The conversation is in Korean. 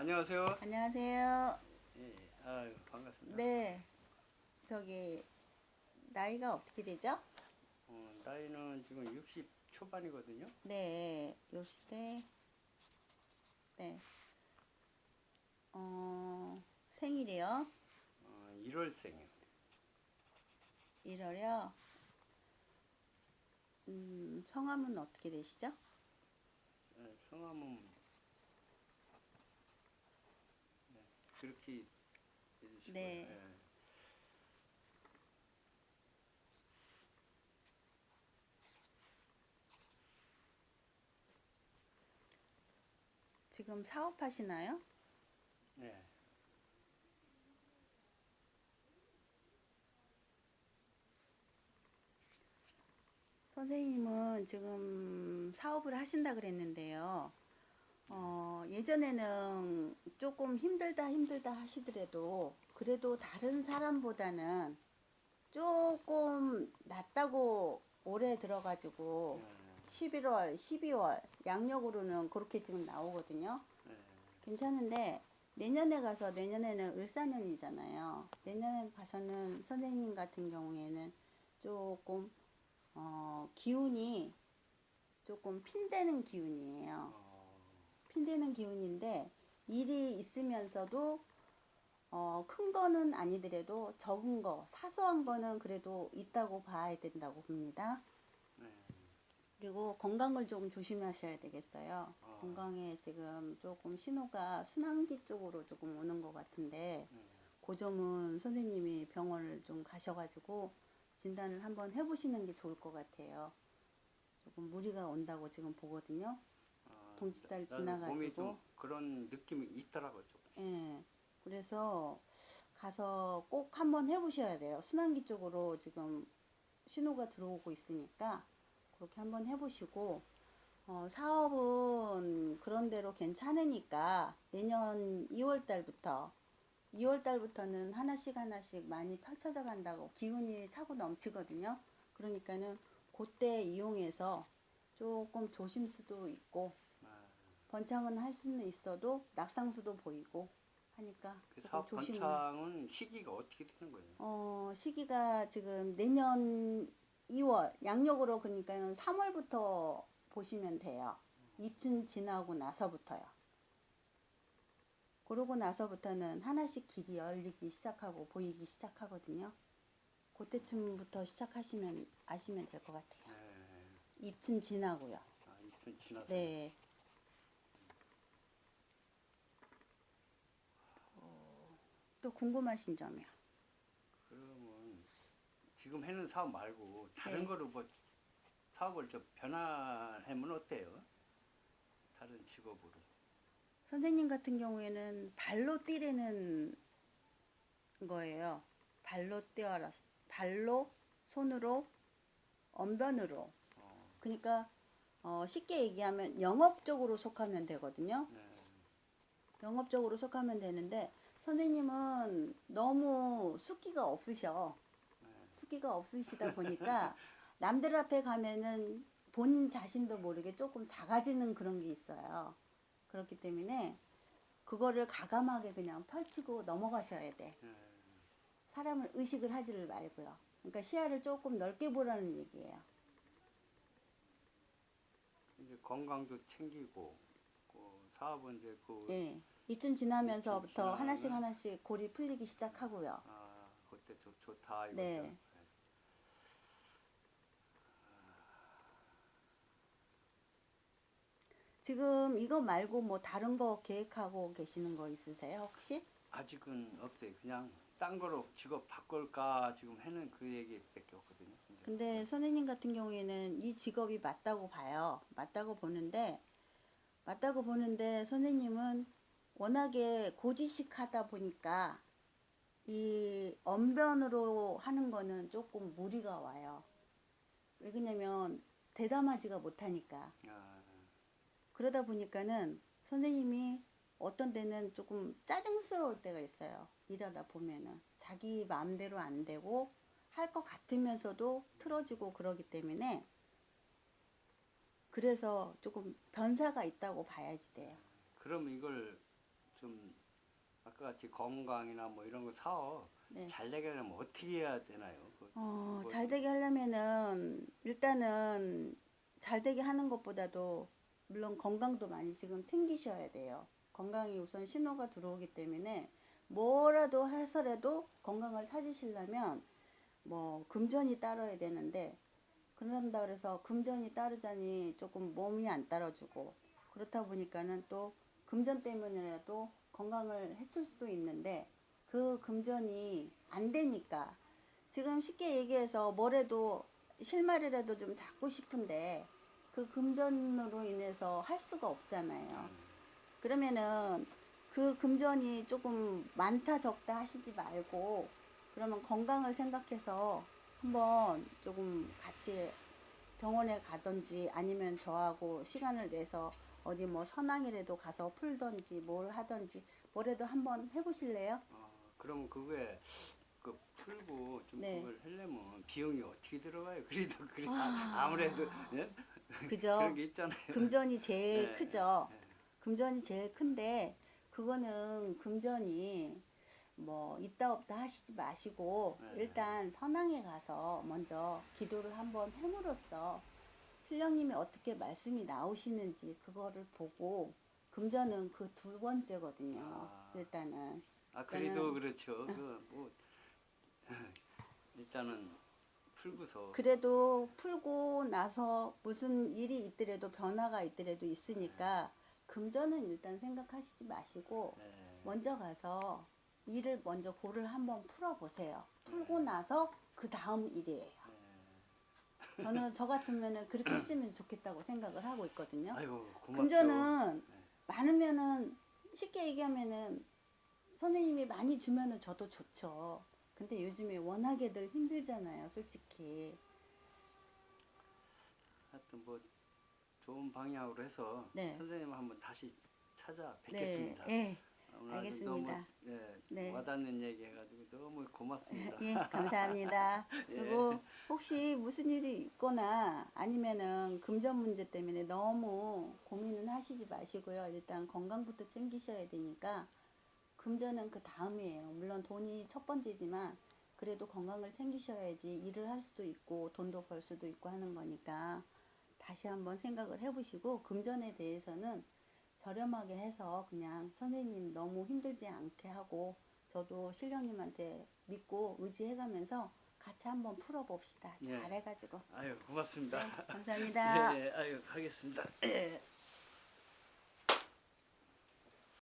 안녕하세요. 안녕하세요. 예, 아유, 반갑습니다. 네. 저기 나이가 어떻게 되죠? 어, 나이는 지금 60 초반이거든요. 네. 60대. 네. 어, 생일이요. 어, 1월생이요. 1월이요. 음, 성함은 어떻게 되시죠? 예, 성함은 네, 그렇게 해주시고 네. 예. 지금 사업하시나요? 네. 선생님은 지금 사업을 하신다 그랬는데요. 어, 예전에는 조금 힘들다 힘들다 하시더라도 그래도 다른 사람보다는 조금 낫다고 올해 들어가지고 예, 11월, 12월 양력으로는 그렇게 지금 나오거든요. 예. 괜찮은데 내년에 가서 내년에는 을사년이잖아요. 내년에 가서는 선생님 같은 경우에는 조금 어, 기운이 조금 핀되는 기운이에요. 어, 핀되는 기운인데 일이 있으면서도 어, 큰 거는 아니더라도 적은 거, 사소한 거는 그래도 있다고 봐야 된다고 봅니다. 네. 그리고 건강을 좀 조심하셔야 되겠어요. 어. 건강에 지금 조금 신호가 순환기 쪽으로 조금 오는 것 같은데 네. 그 점은 선생님이 병원을 좀 가셔가지고 진단을 한번 해보시는 게 좋을 것 같아요. 조금 무리가 온다고 지금 보거든요. 몸이 지나가지고. 좀 그런 느낌이 있더라고요. 좀. 예. 그래서 가서 꼭 한번 해보셔야 돼요. 순환기 쪽으로 지금 신호가 들어오고 있으니까 그렇게 한번 해보시고 어, 사업은 그런대로 괜찮으니까 내년 2월 달부터 2월 달부터는 하나씩 하나씩 많이 펼쳐져 간다고 기운이 차고 넘치거든요. 그러니까는 그때 이용해서 조금 조심수도 있고 아, 번창은 할 수는 있어도 낙상수도 보이고 하니까 그 사업 조심을. 번창은 시기가 어떻게 되는 거예요? 어 시기가 지금 내년 2월 양력으로 그러니까는 3월부터 보시면 돼요. 입춘 지나고 나서부터요. 그러고 나서부터는 하나씩 길이 열리기 시작하고 보이기 시작하거든요. 그때쯤부터 시작하시면 아시면 될 것 같아요. 네. 입춘 지나고요. 아, 20분 지나서. 네. 또 궁금하신 점이요. 그러면 지금 해는 사업 말고 다른 네. 거로 뭐 사업을 좀 변화하면 어때요? 다른 직업으로. 선생님 같은 경우에는 발로 뛰려는 거예요. 발로 뛰어라. 발로, 손으로, 언변으로. 어, 그러니까 어, 쉽게 얘기하면 영업적으로 속하면 되거든요. 네. 영업적으로 속하면 되는데 선생님은 너무 숫기가 없으셔. 네. 숫기가 없으시다 보니까 남들 앞에 가면은 본인 자신도 모르게 조금 작아지는 그런 게 있어요. 그렇기 때문에 그거를 가감하게 그냥 펼치고 넘어가셔야 돼. 네. 사람을 의식을 하지를 말고요. 그러니까 시야를 조금 넓게 보라는 얘기예요. 이제 건강도 챙기고 그 사업은 이제 그 네. 이쯤 지나면서부터 지나면? 하나씩 하나씩 골이 풀리기 시작하고요. 아, 그때 좋, 좋다 이거죠. 네. 네. 지금 이거 말고 뭐 다른 거 계획하고 계시는 거 있으세요 혹시? 아직은 없어요. 그냥 딴 거로 직업 바꿀까 지금 해는 그 얘기밖에 없거든요. 근데 근데 선생님 같은 경우에는 이 직업이 맞다고 봐요. 맞다고 보는데 맞다고 보는데 선생님은 워낙에 고지식 하다 보니까 이 언변으로 하는 거는 조금 무리가 와요. 왜 그러냐면 대담하지가 못하니까. 아, 그러다 보니까는 선생님이 어떤 때는 조금 짜증스러울 때가 있어요. 일하다 보면은 자기 마음대로 안 되고 할 것 같으면서도 틀어지고 그러기 때문에 그래서 조금 변사가 있다고 봐야지 돼요. 그럼 이걸 좀 아까 같이 건강이나 뭐 이런 거 사업 네. 잘 되게 하려면 어떻게 해야 되나요? 그- 어, 뭐- 잘 되게 하려면은 일단은 잘 되게 하는 것보다도 물론 건강도 많이 지금 챙기셔야 돼요. 건강이 우선 신호가 들어오기 때문에 뭐라도 해서라도 건강을 찾으시려면 뭐 금전이 따라야 되는데 그런다 그래서 금전이 따르자니 조금 몸이 안 따라주고 그렇다 보니까는 또 금전 때문이라도 건강을 해칠 수도 있는데 그 금전이 안 되니까 지금 쉽게 얘기해서 뭐래도 실마리라도 좀 잡고 싶은데 그 금전으로 인해서 할 수가 없잖아요. 그러면은 그 금전이 조금 많다 적다 하시지 말고 그러면 건강을 생각해서 한번 조금 같이 병원에 가든지 아니면 저하고 시간을 내서 어디 뭐 선앙이라도 가서 풀던지 뭘 하던지 뭐라도 한번 해보실래요? 어, 그럼 그게 그 풀고 좀 네. 그걸 하려면 비용이 어떻게 들어가요? 그래도 그래 아. 아무래도 예? 그죠? 그런 게 있잖아요. 금전이 제일 네, 크죠. 네. 금전이 제일 큰데 그거는 금전이 뭐 있다 없다 하시지 마시고 네. 일단 선앙에 가서 먼저 기도를 한번 해물었어 신령님이 어떻게 말씀이 나오시는지 그거를 보고 금전은 그 두 번째거든요. 아. 일단은 아 그래도 그렇죠. 그 뭐 일단은 풀고서 그래도 풀고 나서 무슨 일이 있더라도 변화가 있더라도 있으니까 금전은 일단 생각하시지 마시고 네. 먼저 가서 일을 먼저 고를 한번 풀어보세요. 풀고 나서 그 다음 일이에요. 네. 저는 저 같으면은 그렇게 했으면 좋겠다고 생각을 하고 있거든요. 아이고 고맙죠. 금전은 네. 많으면은 쉽게 얘기하면은 선생님이 많이 주면은 저도 좋죠. 근데 요즘에 워낙에들 힘들잖아요, 솔직히. 하여튼 뭐 좋은 방향으로 해서 네. 선생님 한번 다시 찾아뵙겠습니다. 네, 아주 알겠습니다. 너무 네, 네. 와닿는 얘기 해가지고 너무 고맙습니다. 예, 감사합니다. 예. 그리고 혹시 무슨 일이 있거나 아니면은 금전 문제 때문에 너무 고민은 하시지 마시고요. 일단 건강부터 챙기셔야 되니까 금전은 그 다음이에요. 물론 돈이 첫 번째지만 그래도 건강을 챙기셔야지 일을 할 수도 있고 돈도 벌 수도 있고 하는 거니까 다시 한번 생각을 해보시고 금전에 대해서는 저렴하게 해서 그냥 선생님 너무 힘들지 않게 하고 저도 신령님한테 믿고 의지해가면서 같이 한번 풀어봅시다. 네. 잘해가지고. 아유 고맙습니다. 네, 감사합니다. 예, 예, 아유 가겠습니다. 예.